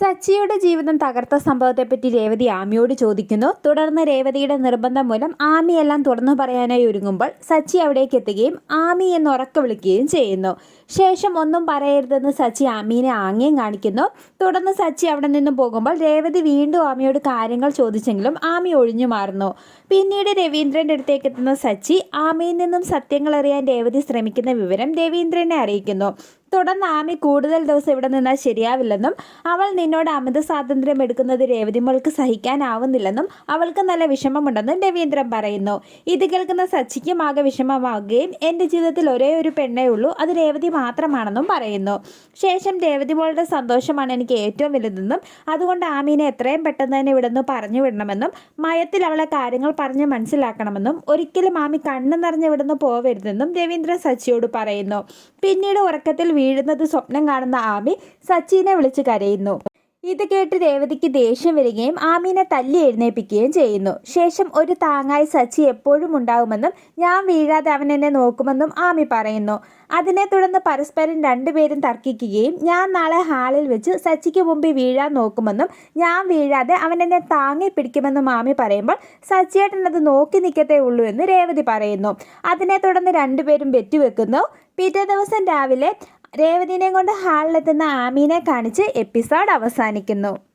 സച്ചിയുടെ ജീവിതം തകർത്ത സംഭവത്തെപ്പറ്റി രേവതി ആമിയോട് ചോദിക്കുന്നു. തുടർന്ന് രേവതിയുടെ നിർബന്ധം മൂലം ആമിയെല്ലാം തുറന്നു പറയാനായി ഒരുങ്ങുമ്പോൾ സച്ചി അവിടേക്ക് എത്തുകയും ആമി എന്ന് ഉറക്ക വിളിക്കുകയും ചെയ്യുന്നു. ശേഷം ഒന്നും പറയരുതെന്ന് സച്ചി ആമീനെ ആംഗ്യം കാണിക്കുന്നു. തുടർന്ന് സച്ചി അവിടെ നിന്നും പോകുമ്പോൾ രേവതി വീണ്ടും ആമിയോട് കാര്യങ്ങൾ ചോദിച്ചെങ്കിലും ആമി ഒഴിഞ്ഞു മാറുന്നു. പിന്നീട് രവീന്ദ്രന്റെ അടുത്തേക്ക് എത്തുന്ന സച്ചി ആമിയിൽ നിന്നും സത്യങ്ങൾ അറിയാൻ രേവതി ശ്രമിക്കുന്ന വിവരം രവീന്ദ്രനെ അറിയിക്കുന്നു. തുടർന്ന് ആമി കൂടുതൽ ദിവസം ഇവിടെ നിന്നാൽ ശരിയാവില്ലെന്നും അവൾ നിന്നോട് അമിത സ്വാതന്ത്ര്യം എടുക്കുന്നത് രേവതിമോൾക്ക് സഹിക്കാനാവുന്നില്ലെന്നും അവൾക്ക് നല്ല വിഷമമുണ്ടെന്നും രവീന്ദ്രൻ പറയുന്നു. ഇത് കേൾക്കുന്ന സച്ചിക്കും ആകെ വിഷമമാവുകയും എന്റെ ജീവിതത്തിൽ ഒരേ ഒരു പെണ്ണേ ഉള്ളൂ അത് രേവതി മാത്രമാണെന്നും പറയുന്നു. ശേഷം രേവതിമോളുടെ സന്തോഷമാണ് എനിക്ക് ഏറ്റവും വലുതെന്നും അതുകൊണ്ട് ആമീനെ എത്രയും പെട്ടെന്ന് തന്നെ ഇവിടെ നിന്ന് പറഞ്ഞു വിടണമെന്നും മയത്തിൽ അവളെ കാര്യങ്ങൾ പറഞ്ഞ് മനസ്സിലാക്കണമെന്നും ഒരിക്കലും ആമി കണ്ണു നിറഞ്ഞ് ഇവിടെ നിന്ന് പോവരുതെന്നും രവീന്ദ്രൻ സച്ചിയോട് പറയുന്നു. പിന്നീട് ഉറക്കത്തിൽ വീഴുന്നത് സ്വപ്നം കാണുന്ന ആമി സച്ചിനെ വിളിച്ച് കരയുന്നു. ഇത് കേട്ട് രേവതിക്ക് ദേഷ്യം വരികയും ആമീനെ തല്ലി എഴുന്നേൽപ്പിക്കുകയും ചെയ്യുന്നു. ശേഷം ഒരു താങ്ങായി സച്ചി എപ്പോഴും ഉണ്ടാകുമെന്നും ഞാൻ വീഴാതെ അവൻ എന്നെ നോക്കുമെന്നും ആമി പറയുന്നു. അതിനെ തുടർന്ന് പരസ്പരം രണ്ടുപേരും തർക്കിക്കുകയും ഞാൻ നാളെ ഹാളിൽ വെച്ച് സച്ചിക്ക് മുമ്പിൽ വീഴാൻ നോക്കുമെന്നും ഞാൻ വീഴാതെ അവൻ എന്നെ താങ്ങി പിടിക്കുമെന്നും ആമി പറയുമ്പോൾ സച്ചിയേട്ടൻ അത് നോക്കി നിൽക്കത്തേ ഉള്ളൂ എന്ന് രേവതി പറയുന്നു. അതിനെ തുടർന്ന് രണ്ടുപേരും വെറ്റുവെക്കുന്നു പിറ്റേ ദിവസം രാവിലെ രേവതിനെ കൊണ്ട് ഹാളിലെത്തുന്ന ആമീനെ കാണിച്ച് എപ്പിസോഡ് അവസാനിക്കുന്നു.